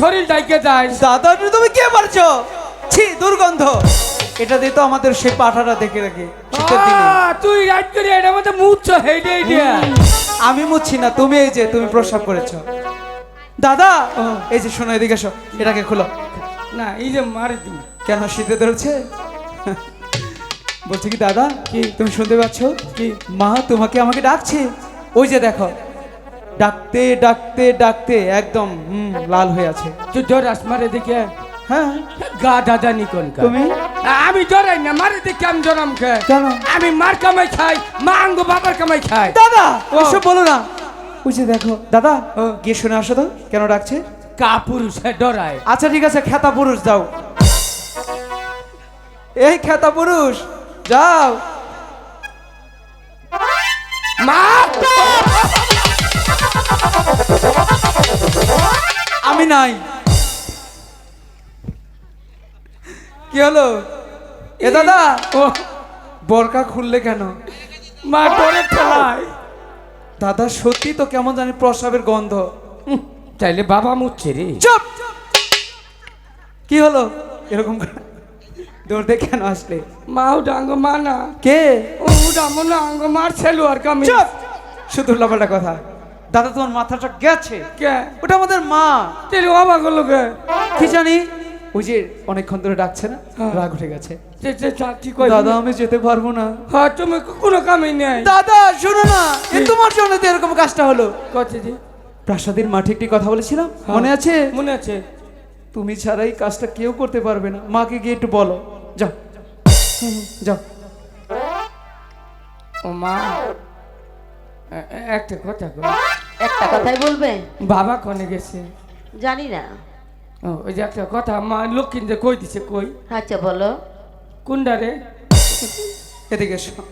শরীর ডাইকে যায়। দাদা তুমি কে পারছ? ছি দুর্গন্ধ। এটা দিয়ে তো আমাদের সেই পাঠাটা দেখে রাখি। তুই রাত করে এটার মধ্যে মুচ্ছ হেইডে হেইডে আমি মুছছি না তুমি এই যে তুমি প্রস্রাব করেছ। দাদা এই যে শোনো এদিকে এসো এটাকে খোলো। না এই যে মারে তুমি। কেন শীতে ধরেছে? বলছি কি দাদা কি? তুমি শুনতে পাচ্ছ? কি? মা তোমাকে আমাকে ডাকছে। ওই যে দেখো ডাকতে ডাকতে ডাকতে একদম হুম লাল হয়ে আছে। তুই ডরাস মারে দেখে হ্যাঁ? গা দাদা নিকন তুমি? আমি ডরাই না মারে দেখে আমি কে কেন? আমি মার কামাই খাই মা আঙ্গ বাবার কামাই খাই। দাদা ও। বলো না। ওই যে দেখো দাদা গিয়ে শুনে আসো তো কেন ডাকছে? কা পুরুষ হ্যাঁ, ডরায়। আচ্ছা ঠিক আছে খ্যাতা পুরুষ যাও। এই খ্যাতা পুরুষ যাও। মা! আমি নাই। কি হলো? এ দাদা ও বরকা খুললে কেন? মা ডরে ফেলায় দাদা সত্যি তো কেমন জানি প্রসাবের গন্ধ। চাইলে বাবা মুচ্ছে রে। চুপ! কি হলো? এরকম করে দৌড় দিয়ে কেন আসলে? মা ওটা আঙ্গ মা না। কে? ও মনে হয় আঙ্গ মার ছেলে আর কামি শুধু লাফাটা কথা। দাদা তোমার মাথাটা গেছে। ওটা আমাদের মা। অবাক হলো কে? জানি? ওই যে অনেকক্ষণ ধরে ডাকছে না? হ্যাঁ। রাগ উঠে গেছে। দাদা আমি যেতে পারব না। হ্যাঁ তুমি কোনো কামই নেই। দাদা শোনো না। এ তোমার জন্য তো এরকম কাজটা হলো। জি প্রাসাদের মাঠে একটি কথা বলেছিলাম। হ্যাঁ। মনে আছে? মনে আছে। তুমি ছাড়া এই কাজটা কেউ করতে পারবে না। মাকে গিয়ে একটু বলো। যাও। যাও। ও মা একটা কথা একটা কথাই বলবে? বাবা কনে গেছে? জানি না। ও, ওই যে একটা কথা মা লক্ষ্মীদের কই দিছে কই? আচ্ছা বলো। কোনটা রে? এদিকে এসো।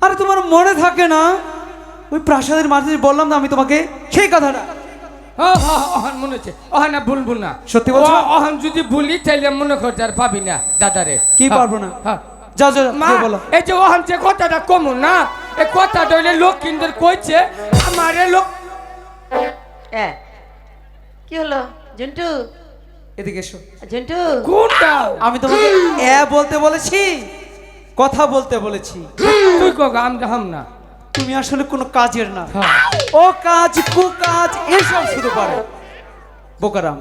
আরে তোমার মনে থাকে না? ওই প্রাসাদের মাঝে বললাম না আমি তোমাকে সেই কথাটা? ও, হ, হ, অহন মনে হচ্ছে। অহন না ভুলবো না। সত্যি বলছো? অহন যদি ভুলি তাইলে মনে করতে আর পাবি না দাদারে। কি হ্যাঁ, পারব না? হ্যাঁ। যাও যাও মা বলো। এই যে ওহান যে কথাটা কমু না এই কথাটা হইলে লক্ষ্মীদের কইছে আমারে লোক এ কি হলো? ঝন্টু? এদিকে এসো। কোনটা আমি তোমাকে এ বলতে বলেছি কথা বলতে বলেছি। তুই কো আম হাম না। তুমি আসলে কোনো কাজের না। হ্যাঁ। ও কাজ কু কাজ এসব শুরু পারে। বোকারাম।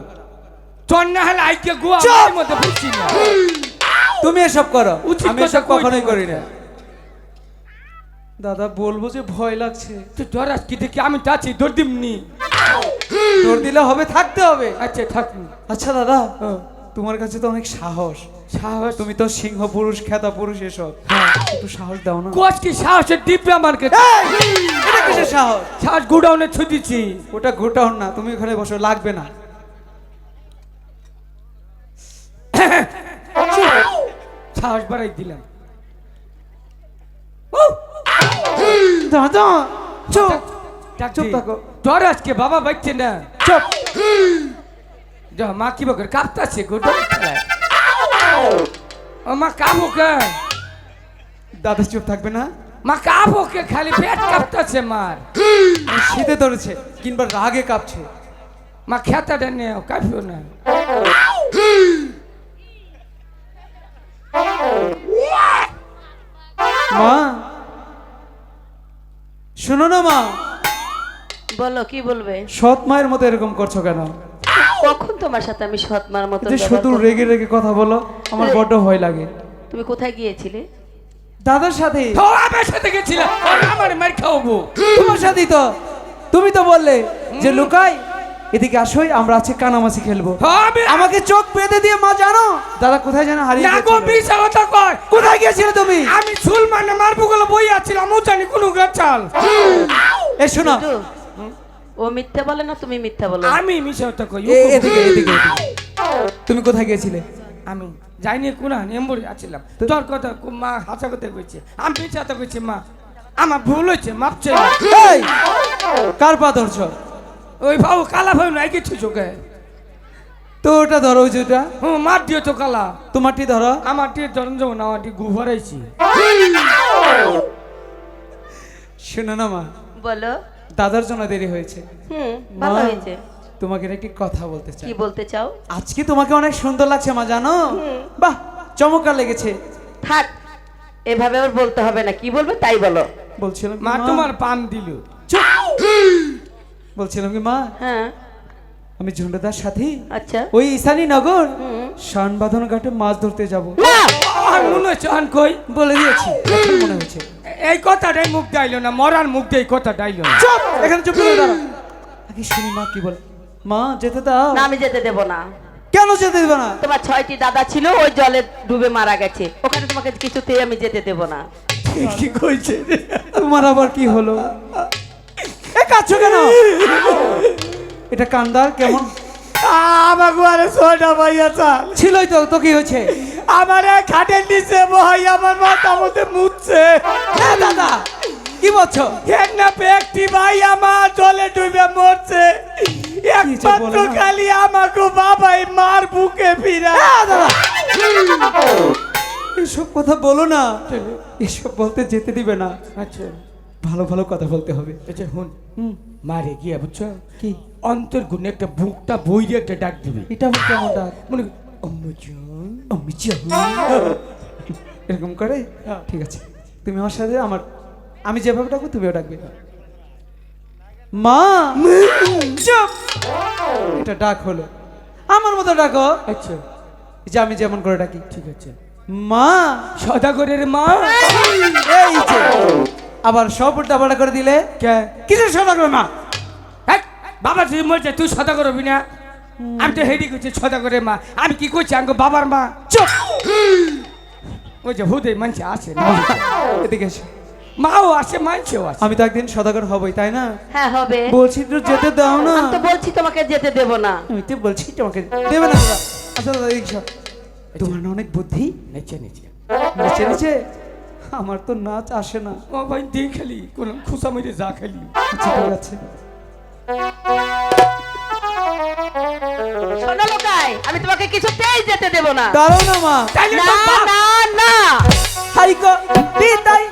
তোর না হলে আইকে গোয়া চুপ! আমার মধ্যে বুঝছি না। তুমি এসব করো। আমি এসব কখনোই করি না। দাদা বলব যে ভয় লাগছে। তুই ডরাস কি দেখি? আমি যাচ্ছি দৌড় দিমনি তোর দিলে হবে থাকতে হবে। আচ্ছা থাক আচ্ছা দাদা তোমার কাছে তো অনেক সাহস। সাহস? তুমি তো সিংহ পুরুষ খেতা পুরুষ এসব। একটু সাহস দাও না। কোচ কি সাহসের দিব্যা আমার কাছে? এটা কিসের সাহস? সাহস গুডাউনে ছুটিছি ওটা ঘোটাও না তুমি ওখানে বসো লাগবে না। সাহস বাড়াই দিলাম। দাদা চুপ। চুপ থাকো। ডর আজকে বাবা বাইছে না। চুপ। যা মা কি বকর কাঁপতাছে গো ও মা কাবো কে? দাদা চুপ থাকবে না। মা কাবো কে খালি পেট কাঁপতাছে মার। শীতে ধরেছে কিংবা রাগে কাঁপছে। মা খেতাটা নেও কাঁপিও না। মা শোনো না মা। বলো কি বলবে? সৎ মায়ের মতো এরকম করছ কেন? কখন তোমার সাথে আমি সৎমার মতো যে শুধু রেগে রেগে কথা বলো আমার বড্ড ভয় লাগে। তুমি কোথায় গিয়েছিলে? দাদার সাথে। তো আমার সাথে গেছিল আমার মার খাওয়াবো। তোমার সাথেই তো। তুমি তো বললে যে লুকাই এদিকে আসোই আমরা আছে কানামাছি খেলব। আমাকে চোখ বেঁধে দিয়ে মা জানো? দাদা কোথায় জানো হারিয়ে না গো গেছিল? বিশা কথা কয়। কোথায় গিয়েছিলে তুমি? আমি চুল মানে মারবো গুলো ও জানি কোন গাছাল এ শোনো। ও মিথ্যা বলে না তুমি মিথ্যা বলো। আমি মিশা কথা কই এদিকে এদিকে এদিকে। তুমি কোথায় গিয়েছিলে? আমি যাইনি কোন এম্বুরি আছিলাম। তোর কথা মা হাসা কথা কইছে। আমি পিছা তো কইছি মা। আমার ভুল হয়েছে মাপ চাই। কার পা ধরছো? ওই ভাও কালা ভাই নাই কিছু চোখে। তো ওটা ধরো ওই যেটা হুম মার দিও তো কালা। তোমারটি ধরো। আমার টিয়ে ধরন যাব না আমার টিয়ে গু ভরাইছি শোনো না মা। বলো। দাদার জন্য দেরি হয়েছে। হুম ভালো হয়েছে। তোমাকে একটি কথা বলতে চাই। কি বলতে চাও? আজকে তোমাকে অনেক সুন্দর লাগছে মা জানো? বাহ চমৎকার লেগেছে। থাক এভাবে আবার বলতে হবে না। কি বলবে তাই বলো। বলছিলাম মা তোমার পান দিল। বলছিলাম কি মা? হ্যাঁ। আমি ঝন্ডাদার সাথে। আচ্ছা। ওই ঈশানী নগর। শানবাঁধন ঘাটে মাছ ধরতে যাব। না! আর মনে হচ্ছে আন কই? বলে দিয়েছি। মনে হচ্ছে এই কথাটাই মুখ দাইলো না মরার মুখ দিয়ে এই কথা ডাইলো না। চুপ! এখানে চুপ করে দাঁড়াও আগে শুনি মা কি বলে। মা যেতে দাও। না আমি যেতে দেব না। কেন যেতে দেবে না? তোমার ছয়টি দাদা ছিল ওই জলে ডুবে মারা গেছে। ওখানে তোমাকে কিছুতেই আমি যেতে দেব না। কি কইছে। তোমার আবার কি হলো? এ কাচ্ছ কেন? এটা কান্দার কেমন? সোনা ভাইয়া ছিলই তো তো কি হয়েছে? আমার খাটের নিচে ভাই আমার মাথা মধ্যে দাদা কি বলছো? এক না একটি ভাই আমার জলে ডুবে মরছে। যে বলে একমাত্র খালি আমাকে বাবাই মার বুকে ফিরা এসব কথা বলো না। এসব বলতে যেতে দিবে না। আচ্ছা। ভালো ভালো কথা বলতে হবে। আচ্ছা হুন। হুম। মারে গিয়া বুঝছ? কি? অন্তর গুণে একটা বুকটা বইরে একটা ডাক দিবি। এটা আমার কেমন ডাক? মনে কর, আম্মুজান। এরকম করে? হ্যাঁ। ঠিক আছে। তুমি আমার সাথে আমার আমি যেভাবে ডাকবো তুমিও ডাকবে। মা! চুপ! এটা ডাক হলো। আমার মতো ডাকো। আচ্ছা। এই যে আমি যেমন করে ডাকি। ঠিক আছে। মা! সদাগরের মা! এই যে আবার সব উল্টা করে দিলে? কে? কিসের সদাগর মা? বাবা তুই মরছে তুই সদা করবি না। আমি তো হেডি করছি সদা করে মা। আমি কি করছি? আঙ্গ বাবার মা। চুপ! ওই যে হুদে মানছে আসে না। এদিকে। মাও আসে মানছেও আসে। আমি তো একদিন সদাগর হবই তাই না? হ্যাঁ হবে। বলছি তো যেতে দাও না। আমি তো বলছি তোমাকে যেতে দেব না। আমি তো বলছি তোমাকে দেবে না। আচ্ছা দাদা তোমার না অনেক বুদ্ধি। নেচে নেচে। নিচে নিচে। আমার তো নাচ আসে না। ও ভাই দিয়ে খেলি কোন খুশা মেরে যা খেলি। আচ্ছা ঠিক আছে। শোনো লোকাই আমি তোমাকে কিছুতেই যেতে দেব না। দাঁড়াও না মা। না না না। হাই গো বিদায়